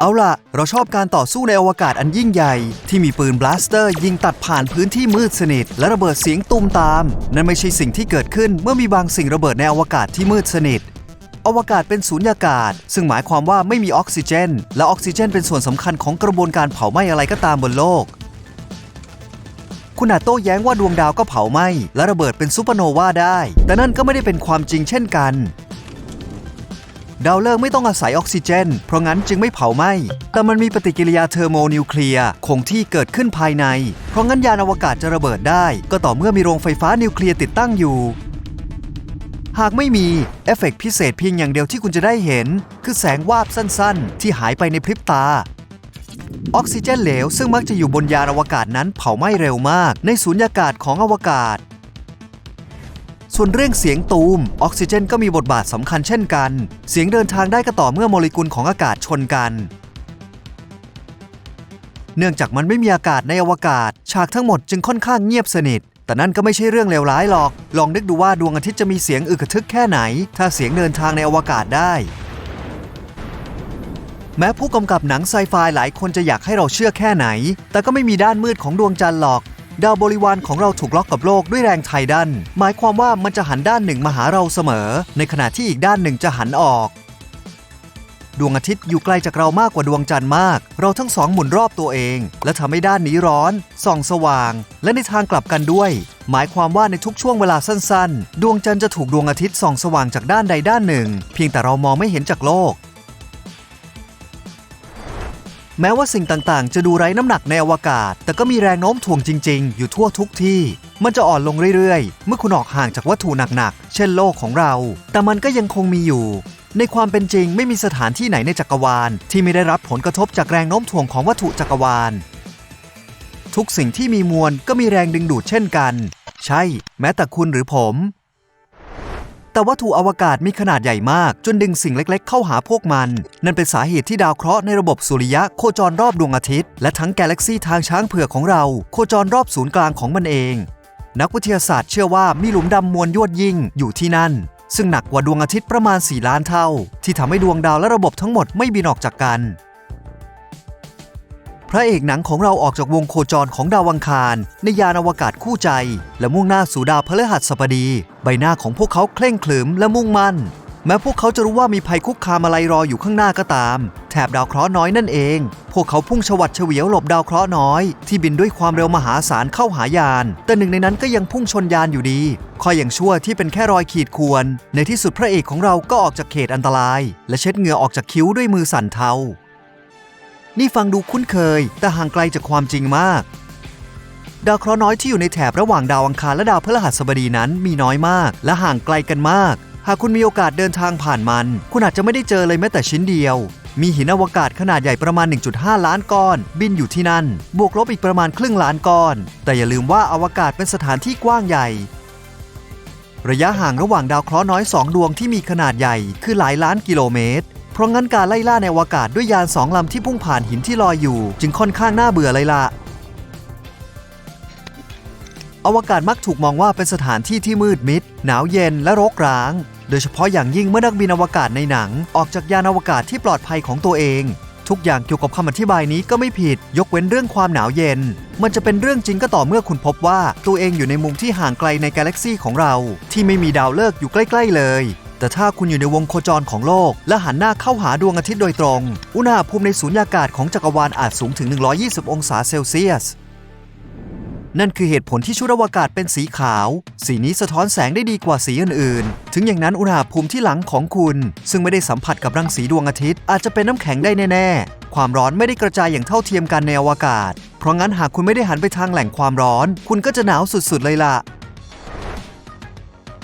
เอาล่ะ เราชอบการต่อสู้ในอวกาศอันยิ่งใหญ่ ที่มีปืนบลาสเตอร์ ยิงตัดผ่านพื้นที่มืดสนิท และระเบิดเสียงตุ้มตาม นั่นไม่ใช่สิ่งที่เกิดขึ้นเมื่อมีบางสิ่งระเบิดในอวกาศที่มืดสนิท อวกาศเป็นสูญญากาศ ซึ่งหมายความว่าไม่มีออกซิเจน และออกซิเจนเป็นส่วนสำคัญของกระบวนการเผาไหม้อะไรก็ตามบนโลก คุณอาจโต้แย้งว่าดวงดาวก็เผาไหม้และระเบิดเป็นซูเปอร์โนวาได้ แต่นั่นก็ไม่ได้เป็นความจริงเช่นกัน ดาวฤกษ์ไม่ต้องอาศัยออกซิเจน เพราะงั้นจึงไม่เผาไหม้ แต่มันมีปฏิกิริยาเทอร์โมนิวเคลียร์คงที่เกิดขึ้นภายใน เพราะงั้นยานอวกาศจะระเบิดได้ ก็ต่อเมื่อมีโรงไฟฟ้านิวเคลียร์ติดตั้งอยู่ หากไม่มีเอฟเฟกต์พิเศษเพียงอย่างเดียวที่คุณจะได้เห็น คือแสงวาบสั้นๆ ที่หายไปในพริบตาออกซิเจนเหลวซึ่งมักจะอยู่บนยานอวกาศนั้นเผาไหม้เร็วมาก ในสูญญากาศของอวกาศ ส่วนเรื่องเสียงตูม ออกซิเจนก็มีบทบาทสำคัญเช่นกัน เสียงเดินทางได้ก็ต่อเมื่อโมเลกุลของอากาศชนกัน เนื่องจากมันไม่มีอากาศในอวกาศ ฉากทั้งหมดจึงค่อนข้างเงียบสนิท แต่นั่นก็ไม่ใช่เรื่องเลวร้ายหรอก ลองนึกดูว่าดวงอาทิตย์จะมีเสียงอึกกระทึกแค่ไหน ถ้าเสียงเดินทางในอวกาศได้แม้ผู้กำกับหนังไซไฟหลายคนจะอยากให้เราเชื่อแค่ไหน แต่ก็ไม่มีด้านมืดของดวงจันทร์หรอก ดาวบริวารของเราถูกล็อกกับโลกด้วยแรงไทดัน หมายความว่ามันจะหันด้านหนึ่งมาหาเราเสมอ ในขณะที่อีกด้านหนึ่งจะหันออก ดวงอาทิตย์อยู่ไกลจากเรามากกว่าดวงจันทร์มาก เราทั้งสองหมุนรอบตัวเอง และทำให้ด้านนี้ร้อน ส่องสว่าง และในทางกลับกันด้วย หมายความว่าในทุกช่วงเวลาสั้น ๆ ดวงจันทร์จะถูกดวงอาทิตย์ส่องสว่างจากด้านใดด้านหนึ่ง เพียงแต่เรามองไม่เห็นจากโลก แม้ว่าสิ่งต่างๆ จะดูไร้น้ำหนักในอวกาศ แต่ก็มีแรงโน้มถ่วงจริง ๆ อยู่ทั่วทุกที่ มันจะอ่อนลงเรื่อยๆ เมื่อคุณออกห่างจากวัตถุหนักๆ เช่นโลกของเรา แต่มันก็ยังคงมีอยู่ ในความเป็นจริงไม่มีสถานที่ไหนในจักรวาล ที่ไม่ได้รับผลกระทบจากแรงโน้มถ่วงของวัตถุจักรวาล ทุกสิ่งที่มีมวลก็มีแรงดึงดูดเช่นกัน ใช่ แม้แต่คุณหรือผม แต่วัตถุอวกาศมีขนาดใหญ่มาก จนดึงสิ่งเล็กๆ เข้าหาพวกมัน นั่นเป็นสาเหตุที่ดาวเคราะห์ในระบบสุริยะโคจรรอบดวงอาทิตย์ และทั้งกาแล็กซีทางช้างเผือกของเรา โคจรรอบศูนย์กลางของมันเอง นักวิทยาศาสตร์เชื่อว่ามีหลุมดำมวลยวดยิ่งอยู่ที่นั่น ซึ่งหนักกว่าดวงอาทิตย์ประมาณ 4 ล้านเท่า ที่ทำให้ดวงดาวและระบบทั้งหมดไม่บินออกจากกัน พระเอกหนังของเราออกจากวงโคจรของดาวอังคาร ในยานอวกาศคู่ใจ และมุ่งหน้าสู่ดาวพฤหัสบดี ใบหน้าของพวกเขาเคร่งขรึมและมุ่งมั่น แม้พวกเขาจะรู้ว่ามีภัยคุกคามอะไรรออยู่ข้างหน้าก็ตาม แถบดาวเคราะห์น้อยนั่นเอง พวกเขาพุ่งฉวัดเฉวียวหลบดาวเคราะห์น้อย ที่บินด้วยความเร็วมหาศาลเข้าหายาน แต่หนึ่งในนั้นก็ยังพุ่งชนยานอยู่ดีคอยอย่างชั่วที่เป็นแค่รอยขีดข่วนในที่สุดพระเอกของเราก็ออกจากเขตอันตราย และเช็ดเหงื่อออกจากคิ้วด้วยมือสั่นเทา นี่ฟังดูคุ้นเคย แต่ห่างไกลจากความจริงมาก ดาวเคราะห์น้อยที่อยู่ในแถบระหว่างดาวอังคารและดาวพฤหัสบดีนั้นมีน้อยมาก และห่างไกลกันมาก หากคุณมีโอกาสเดินทางผ่านมัน คุณอาจจะไม่ได้เจอเลยแม้แต่ชิ้นเดียว มีหินอวกาศขนาดใหญ่ประมาณ 1.5 ล้านก้อน บินอยู่ที่นั่น บวกลบอีกประมาณครึ่งล้านก้อน แต่อย่าลืมว่าอวกาศเป็นสถานที่กว้างใหญ่ระยะห่างระหว่างดาวเคราะห์น้อยสองดวงที่มีขนาดใหญ่คือหลายล้านกิโลเมตร เพราะงั้นการไล่ล่าในอวกาศด้วยยานสองลำที่พุ่งผ่านหินที่ลอยอยู่ จึงค่อนข้างน่าเบื่อเลยล่ะอวกาศมักถูกมองว่าเป็นสถานที่ที่มืดมิด หนาวเย็นและรกร้าง โดยเฉพาะอย่างยิ่งเมื่อนักบินอวกาศในหนัง ออกจากยานอวกาศที่ปลอดภัยของตัวเอง ทุกอย่างเกี่ยวกับคำอธิบายนี้ก็ไม่ผิด ยกเว้นเรื่องความหนาวเย็น มันจะเป็นเรื่องจริงก็ต่อเมื่อคุณพบว่าตัวเองอยู่ในมุมที่ห่างไกลในกาแล็กซีของเรา ที่ไม่มีดาวฤกษ์อยู่ใกล้ ๆ เลย แต่ถ้าคุณอยู่ในวงโคจรของโลก และหันหน้าเข้าหาดวงอาทิตย์โดยตรง อุณหภูมิในสูญญากาศของจักรวาลอาจสูงถึง 120 องศาเซลเซียส นั่นคือเหตุผลที่ชุดอวกาศเป็นสีขาว สีนี้สะท้อนแสงได้ดีกว่าสีอื่นๆ ถึงอย่างนั้นอุณหภูมิที่หลังของคุณ ซึ่งไม่ได้สัมผัสกับรังสีดวงอาทิตย์อาจจะเป็นน้ำแข็งได้แน่ๆ ความร้อนไม่ได้กระจายอย่างเท่าเทียมกันในอวกาศ เพราะงั้นหากคุณไม่ได้หันไปทางแหล่งความร้อน คุณก็จะหนาวสุดๆเลยล่ะ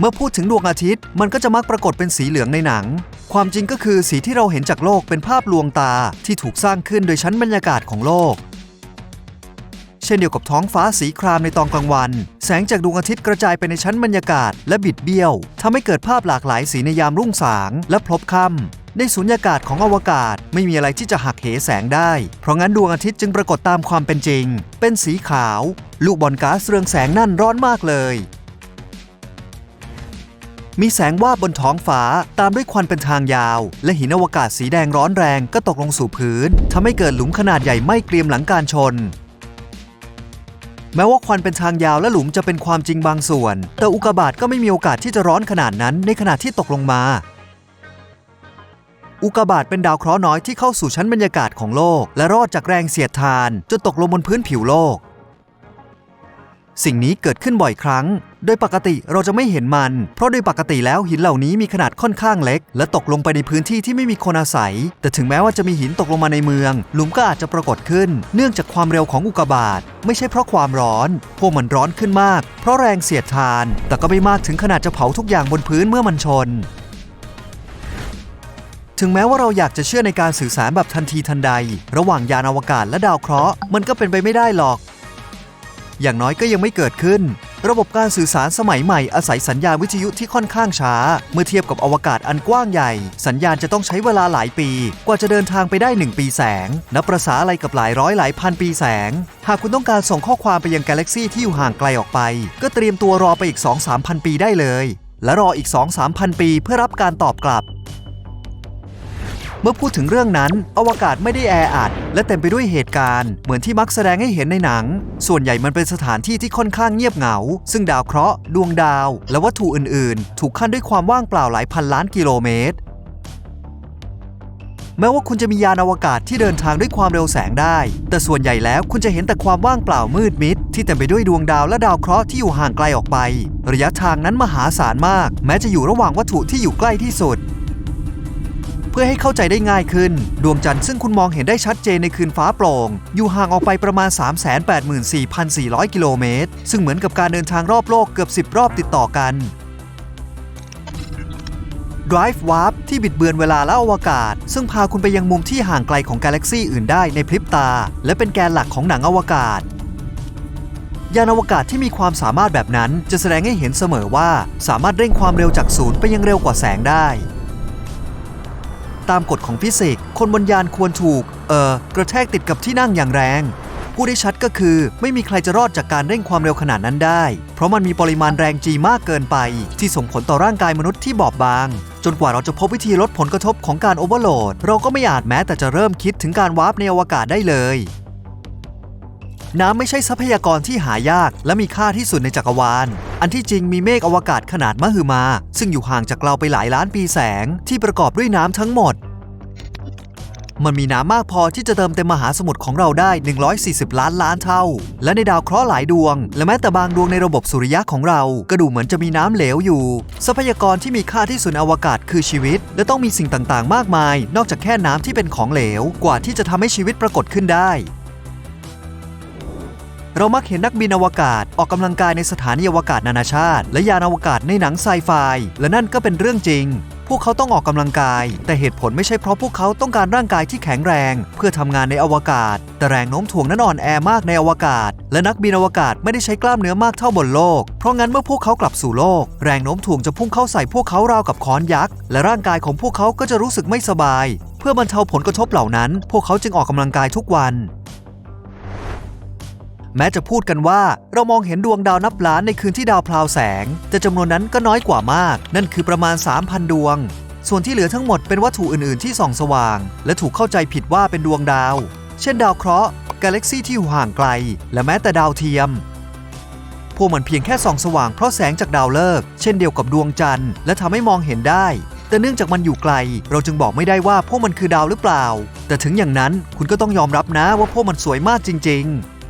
เมื่อพูดถึงดวงอาทิตย์ มันก็จะมักปรากฏเป็นสีเหลืองในหนัง ความจริงก็คือสีที่เราเห็นจากโลกเป็นภาพลวงตาที่ถูกสร้างขึ้นโดยชั้นบรรยากาศของโลก เช่นเดียวกับท้องฟ้าสีครามในตอนกลางวัน แสงจากดวงอาทิตย์กระจายไปในชั้นบรรยากาศและบิดเบี้ยวทำให้เกิดภาพหลากหลายสีในยามรุ่งสางและพลบค่ำในสุญญากาศของอวกาศไม่มีอะไรที่จะหักเหแสงได้ เพราะงั้นดวงอาทิตย์จึงปรากฏตามความเป็นจริง เป็นสีขาว ลูกบอลก๊าซเรืองแสงนั่นร้อนมากเลย มีแสงวาบบนท้องฟ้าตามด้วยควันเป็นทางยาว และหินอวกาศสีแดงร้อนแรงก็ตกลงสู่พื้นทำให้เกิดหลุมขนาดใหญ่ไม้เกรียมหลังการชน แม้ว่าควันเป็นทางยาวและหลุมจะเป็นความจริงบางส่วน แต่อุกกาบาตก็ไม่มีโอกาสที่จะร้อนขนาดนั้นในขณะที่ตกลงมาอุกกาบาตเป็นดาวเคราะห์น้อยที่เข้าสู่ชั้นบรรยากาศของโลก และรอดจากแรงเสียดทานจนตกลงบนพื้นผิวโลก สิ่งนี้เกิดขึ้นบ่อยครั้ง โดยปกติเราจะไม่เห็นมัน เพราะโดยปกติแล้วหินเหล่านี้มีขนาดค่อนข้างเล็ก และตกลงไปในพื้นที่ที่ไม่มีคนอาศัย แต่ถึงแม้ว่าจะมีหินตกลงมาในเมือง หลุมก็อาจจะปรากฏขึ้น เนื่องจากความเร็วของอุกกาบาตไม่ใช่เพราะความร้อน พวกมันร้อนขึ้นมาก เพราะแรงเสียดทาน แต่ก็ไม่มากถึงขนาดจะเผาทุกอย่างบนพื้นเมื่อมันชนถึงแม้ว่าเราอยากจะเชื่อในการสื่อสารแบบทันทีทันใด ระหว่างยานอวกาศและดาวเคราะห์มันก็เป็นไปไม่ได้หรอก อย่างน้อยก็ยังไม่เกิดขึ้น ระบบการสื่อสารสมัยใหม่อาศัยสัญญาณวิทยุที่ค่อนข้างช้า เมื่อเทียบกับอวกาศอันกว้างใหญ่ สัญญาณจะต้องใช้เวลาหลายปี กว่าจะเดินทางไปได้ 1 ปีแสง นับประษาอะไรกับหลายร้อยหลายพันปีแสง หากคุณต้องการส่งข้อความไปยังกาแล็กซี่ที่อยู่ห่างไกลออกไป ก็เตรียมตัวรอไปอีก 2-3พันปีได้เลย และรออีก 2-3พันปีเพื่อรับการตอบกลับ เมื่อพูดถึงเรื่องนั้น อวกาศไม่ได้แออัด และเต็มไปด้วยเหตุการณ์ เหมือนที่มักแสดงให้เห็นในหนัง ส่วนใหญ่มันเป็นสถานที่ที่ค่อนข้างเงียบเหงา ซึ่งดาวเคราะห์ดวงดาว และวัตถุอื่นๆ ถูกขั้นด้วยความว่างเปล่าหลายพันล้านกิโลเมตรแม้ว่าคุณจะมียานอวกาศที่เดินทางด้วยความเร็วแสงได้ แต่ส่วนใหญ่แล้วคุณจะเห็นแต่ความว่างเปล่ามืดมิด ที่เต็มไปด้วยดวงดาวและดาวเคราะห์ที่อยู่ห่างไกลออกไป ระยะทางนั้นมหาศาลมาก แม้จะอยู่ระหว่างวัตถุที่อยู่ใกล้ที่สุด เพื่อให้เข้าใจได้ง่ายขึ้น ดวงจันทร์ซึ่งคุณมองเห็นได้ชัดเจนในคืนฟ้าโปร่ง อยู่ห่างออกไปประมาณ 384,400 กิโลเมตร ซึ่งเหมือนกับการเดินทางรอบโลกเกือบ 10 รอบติดต่อกัน Drive Warp ที่บิดเบือนเวลาและอวกาศ ซึ่งพาคุณไปยังมุมที่ห่างไกลของกาแล็กซี่อื่นได้ในพริบตา และเป็นแกนหลักของหนังอวกาศยานอวกาศที่มีความสามารถแบบนั้นจะแสดงให้เห็นเสมอว่า สามารถเร่งความเร็วจากศูนย์ไปยังเร็วกว่าแสงได้ ตามกฎของฟิสิกส์คนบนยานควรถูก เอ่อ กระแทกติดกับที่นั่งอย่างแรงพูดได้ชัดก็คือไม่มีใครจะรอดจากการเร่งความเร็วขนาดนั้นได้ เพราะมันมีปริมาณแรงจีมากเกินไป ที่ส่งผลต่อร่างกายมนุษย์ที่บอบบาง จนกว่าเราจะพบวิธีลดผลกระทบของการโอเวอร์โหลด เราก็ไม่อาจแม้แต่จะเริ่มคิดถึงการวาร์ปในอวกาศได้เลย น้ำไม่ใช่ทรัพยากรที่หายาก และมีค่าที่สุดในจักรวาล อันที่จริงมีเมฆอวกาศขนาดมหึมา ซึ่งอยู่ห่างจากเราไปหลายล้านปีแสง ที่ประกอบด้วยน้ำทั้งหมด มันมีน้ำมากพอที่จะเติมเต็มมหาสมุทรของเราได้ 140 ล้านล้านเท่า และในดาวเคราะห์หลายดวง และแม้แต่บางดวงในระบบสุริยะของเรา ก็ดูเหมือนจะมีน้ำเหลวอยู่ ทรัพยากรที่มีค่าที่สุดอวกาศคือชีวิต และต้องมีสิ่งต่างๆ มากมาย นอกจากแค่น้ำที่เป็นของเหลว กว่าที่จะทำให้ชีวิตปรากฏขึ้นได้ เรามักเห็นนักบินอวกาศออกกำลังกายในสถานีอวกาศนานาชาติ และยานอวกาศในหนังไซไฟ และนั่นก็เป็นเรื่องจริง พวกเขาต้องออกกำลังกาย แต่เหตุผลไม่ใช่เพราะพวกเขาต้องการร่างกายที่แข็งแรง เพื่อทำงานในอวกาศ แต่แรงโน้มถ่วงนั้นอ่อนแอมากในอวกาศ และนักบินอวกาศไม่ได้ใช้กล้ามเนื้อมากเท่าบนโลก เพราะงั้นเมื่อพวกเขากลับสู่โลก แรงโน้มถ่วงจะพุ่งเข้าใส่พวกเขาราวกับค้อนยักษ์และร่างกายของพวกเขาก็จะรู้สึกไม่สบาย เพื่อบรรเทาผลกระทบเหล่านั้น พวกเขาจึงออกกำลังกายทุกวัน แม้จะพูดกันว่าเรามองเห็นดวงดาวนับล้านในคืนที่ดาวพลาวแสง แต่จำนวนนั้นก็น้อยกว่ามาก นั่นคือประมาณ 3,000 ดวง ส่วนที่เหลือทั้งหมดเป็นวัตถุอื่น ๆ ที่ส่องสว่าง และถูกเข้าใจผิดว่าเป็นดวงดาว เช่นดาวเคราะห์กาแล็กซี่ที่อยู่ห่างไกล และแม้แต่ดาวเทียม พวกมันเพียงแค่ส่องสว่างเพราะแสงจากดาวฤกษ์เช่นเดียวกับดวงจันทร์ และทำให้มองเห็นได้แต่เนื่องจากมันอยู่ไกล เราจึงบอกไม่ได้ว่าพวกมันคือดาวหรือเปล่า แต่ถึงอย่างนั้นคุณก็ต้องยอมรับนะว่าพวกมันสวยมากจริง ๆ